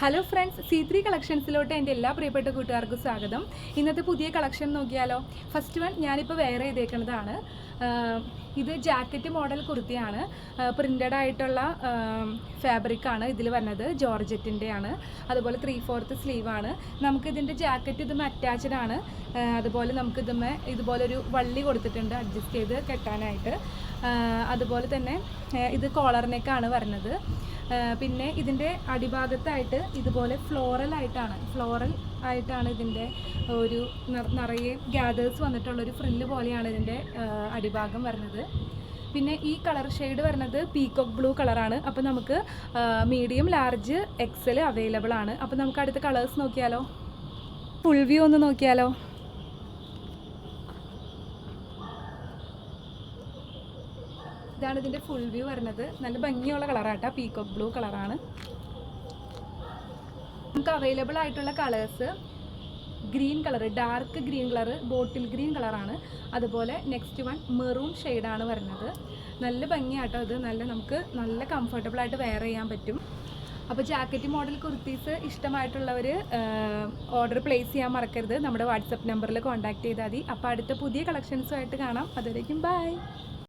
Hello friends C three കളക്ഷൻസിലോട്ട് എന്റെ എല്ലാ പ്രിയപ്പെട്ട കൂട്ടുകാർക്കും സ്വാഗതം. ഇന്നത്തെ പുതിയ കളക്ഷൻ നോക്കിയാലോ? ഫസ്റ്റ് വൺ ഞാനിപ്പോൾ വെയർ ചെയ്തേക്കുന്നതാണ്. ഇത് ജാക്കറ്റ് മോഡൽ കുർത്തിയാണ്. പ്രിന്റഡ് ആയിട്ടുള്ള ഫാബ്രിക്കാണ് ഇതിൽ വരുന്നത്. ജോർജറ്റിന്റെ ആണ്. അതുപോലെ ത്രീ ഫോർത്ത് സ്ലീവാണ് നമുക്ക് ഇതിന്റെ ജാക്കറ്റ് ഇതുമ്മ അറ്റാച്ച്ഡ് ആണ്. അതുപോലെ നമുക്ക് ഇതുമേ ഇതുപോലൊരു വള്ളി കൊടുത്തിട്ടുണ്ട് അഡ്ജസ്റ്റ് ചെയ്ത് കെട്ടാനായിട്ട്. അതുപോലെ തന്നെ ഇത് കോളറിനേക്കാണ് വരുന്നത്. പിന്നെ ഇതിന്റെ അടിഭാഗത്തായിട്ട് ഇതുപോലെ ഫ്ലോറൽ ആയിട്ടാണ്. ഫ്ലോറൽ ആയിട്ടാണ് ഇതിന്റെ ഒരു നിറ- നിറയെ ഗ്യാദേഴ്സ് വന്നിട്ടുള്ളൊരു ഫ്രില്ല് പോലെയാണ് ഇതിന്റെ അടിഭാഗം വരുന്നത്. പിന്നെ ഈ കളർ ഷെയ്ഡ് വരുന്നത് പീകോക്ക് ബ്ലൂ കളറാണ് അപ്പോൾ നമുക്ക് മീഡിയം ലാർജ് എക്സൽ അവൈലബിൾ ആണ്. അപ്പോൾ നമുക്ക് അടുത്ത കളേഴ്സ് നോക്കിയാലോ? ഫുൾ വ്യൂ ഒന്ന് നോക്കിയാലോ? ഇതാണ് ഇതിന്റെ ഫുൾ വ്യൂ വരുന്നത്. നല്ല ഭംഗിയുള്ള കളറാട്ടോ പീക്കോക്ക് ബ്ലൂ കളറാണ് നമുക്ക് അവൈലബിൾ ആയിട്ടുള്ള colours green colour dark green colour bottle green കളറാണ് അതുപോലെ നെക്സ്റ്റ് വൺ മെറൂൺ ഷെയ്ഡാണ് വരുന്നത്. നല്ല ഭംഗിയാട്ടോ ഇത്. നല്ല നമുക്ക് നല്ല കംഫർട്ടബിളായിട്ട് വെയർ ചെയ്യാൻ പറ്റും. അപ്പോൾ ജാക്കറ്റ് മോഡൽ കുർത്തീസ് ഇഷ്ടമായിട്ടുള്ളവർ ഓർഡർ പ്ലേസ് ചെയ്യാൻ മറക്കരുത്. നമ്മുടെ വാട്സപ്പ് നമ്പറിൽ കോൺടാക്ട് ചെയ്താൽ മതി. അപ്പോൾ അടുത്ത പുതിയ കളക്ഷൻസുമായിട്ട് കാണാം. അതുവരേക്കും ബൈ